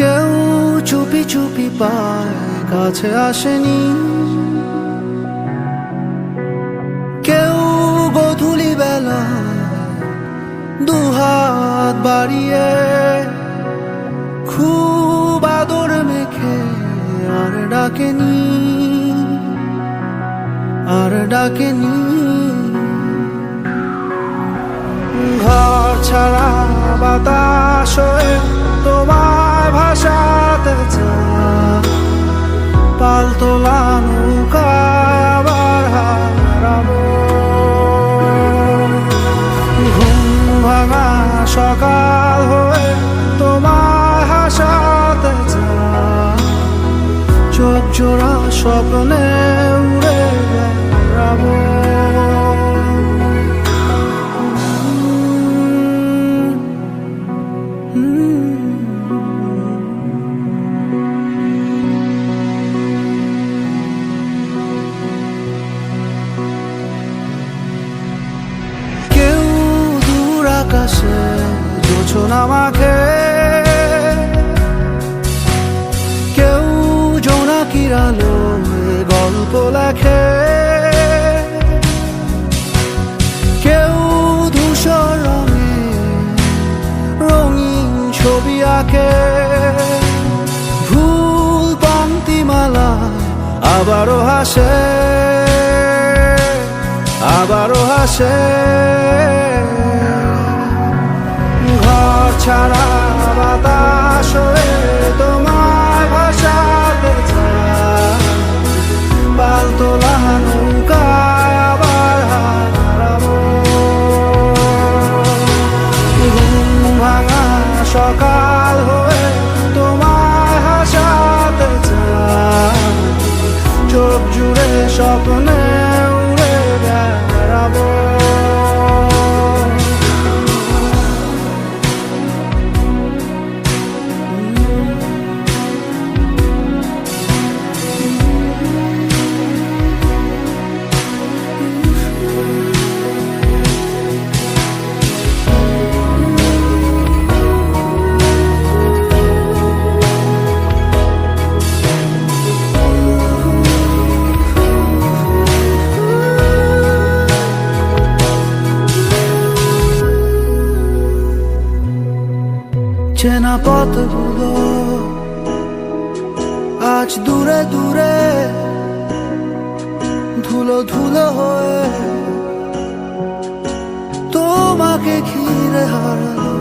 কেউ চুপি চুপি পায় কাছে আসেনি। কেউ গধুলি বেলা দুহাত বাড়িয়ে খুব আদর মেখে আর ডাকেনি আর ডাকেনি। ঘর ছাড়া সকাল হয়ে তোমার হাসাতে চোখ জোড়া স্বপ্নে জোছনা মাখে কেউ জোনাকির আলো গল্প লেখে। কেউ ধূসর রঙে রঙিন ছবি আঁকে। ভুল পঙ্ক্তিমালা আবারও হাসে আবারও হাসে। ছাড়া বাতাস পথগুলো আজ দূরে দূরে ধুলো ধুলো হয়ে তোমাকে ঘিরে হারালো।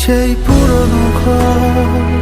সেই পুরনো ঘর